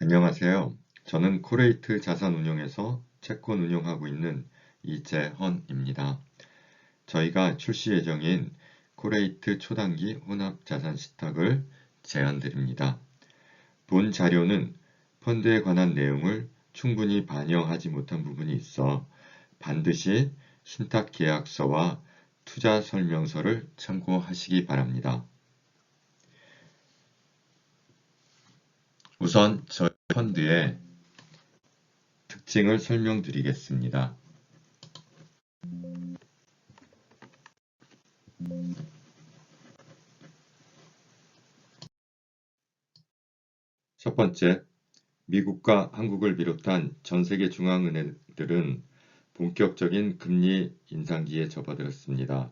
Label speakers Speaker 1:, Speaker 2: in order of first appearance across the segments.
Speaker 1: 안녕하세요. 저는 코레이트 자산운용에서 채권 운용하고 있는 이재헌입니다. 저희가 출시 예정인 코레이트 초단기 혼합자산 시탁을 제안드립니다. 본 자료는 펀드에 관한 내용을 충분히 반영하지 못한 부분이 있어 반드시 신탁계약서와 투자 설명서를 참고하시기 바랍니다. 우선 저희 펀드의 특징을 설명드리겠습니다. 첫 번째, 미국과 한국을 비롯한 전 세계 중앙은행들은 본격적인 금리 인상기에 접어들었습니다.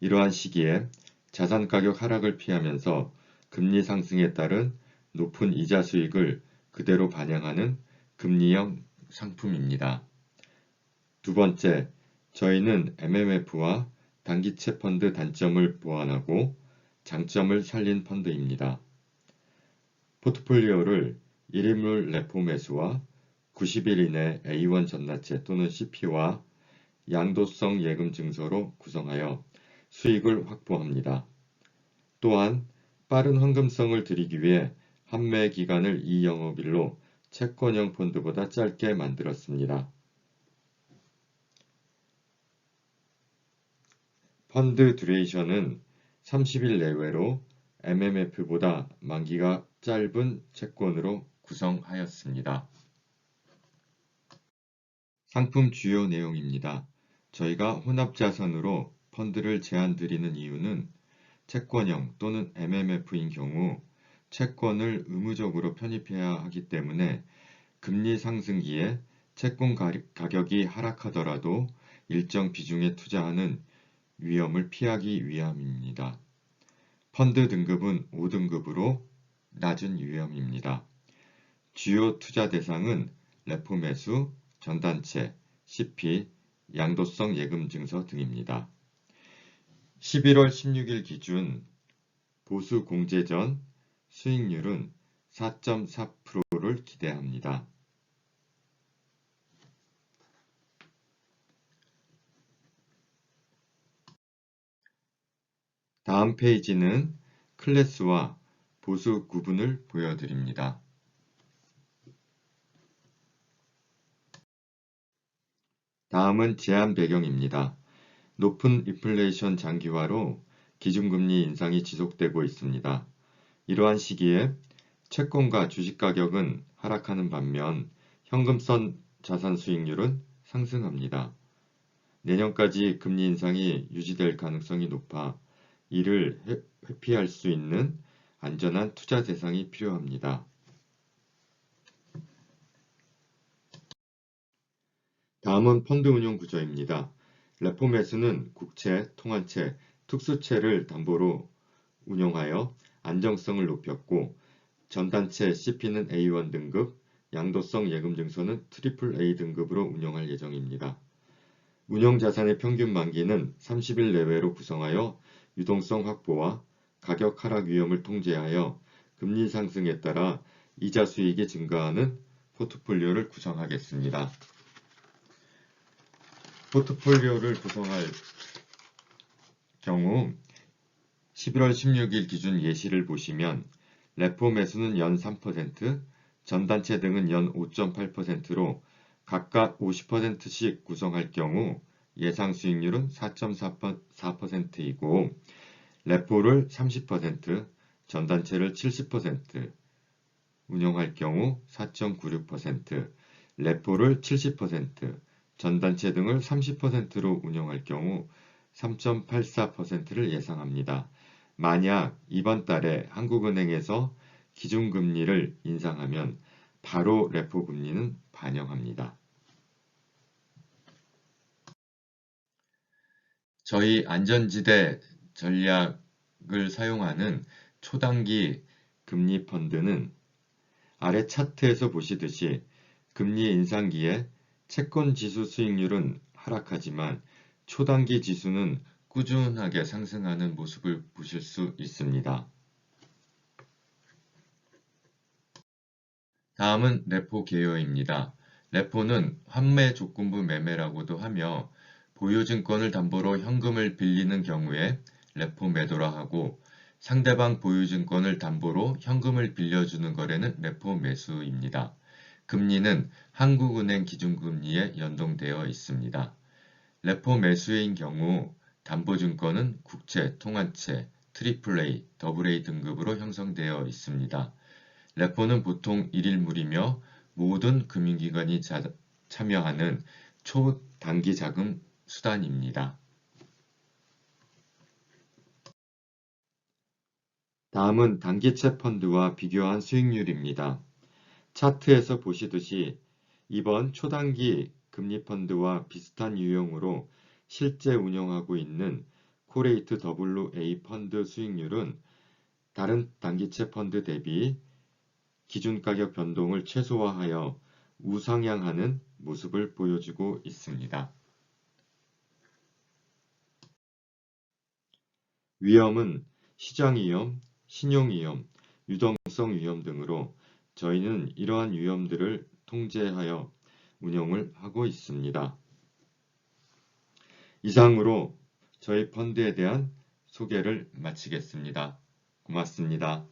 Speaker 1: 이러한 시기에 자산 가격 하락을 피하면서 금리 상승에 따른 높은 이자 수익을 그대로 반영하는 금리형 상품입니다. 두 번째, 저희는 MMF와 단기채 펀드 단점을 보완하고 장점을 살린 펀드입니다. 포트폴리오를 1인물 레포 매수와 90일 이내 A1 전납채 또는 CP와 양도성 예금 증서로 구성하여 수익을 확보합니다. 또한 빠른 황금성을 드리기 위해 판매 기간을 2영업일로 채권형 펀드보다 짧게 만들었습니다. 펀드 듀레이션은 30일 내외로 MMF보다 만기가 짧은 채권으로 구성하였습니다. 상품 주요 내용입니다. 저희가 혼합자산으로 펀드를 제안 드리는 이유는 채권형 또는 MMF인 경우 채권을 의무적으로 편입해야 하기 때문에 금리 상승기에 채권 가격이 하락하더라도 일정 비중에 투자하는 위험을 피하기 위함입니다. 펀드 등급은 5등급으로 낮은 위험입니다. 주요 투자 대상은 레포 매수, 전단체, CP, 양도성 예금 증서 등입니다. 11월 16일 기준 보수 공제 전 수익률은 4.4%를 기대합니다. 다음 페이지는 클래스와 보수 구분을 보여드립니다. 다음은 제한 배경입니다. 높은 인플레이션 장기화로 기준금리 인상이 지속되고 있습니다. 이러한 시기에 채권과 주식 가격은 하락하는 반면 현금성 자산 수익률은 상승합니다. 내년까지 금리 인상이 유지될 가능성이 높아 이를 회피할 수 있는 안전한 투자 대상이 필요합니다. 다음은 펀드 운용 구조입니다. 레포 매수는 국채, 통화채, 특수채를 담보로 운용하여 안정성을 높였고 전단체 CP는 A1 등급, 양도성 예금 증서는 AAA 등급으로 운영할 예정입니다. 운영자산의 평균 만기는 30일 내외로 구성하여 유동성 확보와 가격 하락 위험을 통제하여 금리 상승에 따라 이자 수익이 증가하는 포트폴리오를 구성하겠습니다. 포트폴리오를 구성할 경우 11월 16일 기준 예시를 보시면 레포 매수는 연 3%, 전단체 등은 연 5.8%로 각각 50%씩 구성할 경우 예상 수익률은 4.4%이고 레포를 30%, 전단체를 70% 운영할 경우 4.96%, 레포를 70%, 전단체 등을 30%로 운영할 경우 3.84%를 예상합니다. 만약 이번 달에 한국은행에서 기준금리를 인상하면 바로 레포 금리는 반영합니다. 저희 안전지대 전략을 사용하는 초단기 금리 펀드는 아래 차트에서 보시듯이 금리 인상기에 채권 지수 수익률은 하락하지만 초단기 지수는 꾸준하게 상승하는 모습을 보실 수 있습니다. 다음은 레포 개요입니다. 레포는 환매 조건부 매매라고도 하며 보유증권을 담보로 현금을 빌리는 경우에 레포 매도라 하고 상대방 보유증권을 담보로 현금을 빌려주는 거래는 레포 매수입니다. 금리는 한국은행 기준금리에 연동되어 있습니다. 레포 매수인 경우 담보증권은 국채, 통한채, 트리플A, 더블A 등급으로 형성되어 있습니다. 레포는 보통 1일물이며 모든 금융기관이 자, 참여하는 초단기 자금 수단입니다. 다음은 단기채 펀드와 비교한 수익률입니다. 차트에서 보시듯이 이번 초단기 금리 펀드와 비슷한 유형으로 실제 운영하고 있는 코레이트 WA 펀드 수익률은 다른 단기채 펀드 대비 기준 가격 변동을 최소화하여 우상향하는 모습을 보여주고 있습니다. 위험은 시장 위험, 신용 위험, 유동성 위험 등으로 저희는 이러한 위험들을 통제하여 운영을 하고 있습니다. 이상으로 저희 펀드에 대한 소개를 마치겠습니다. 고맙습니다.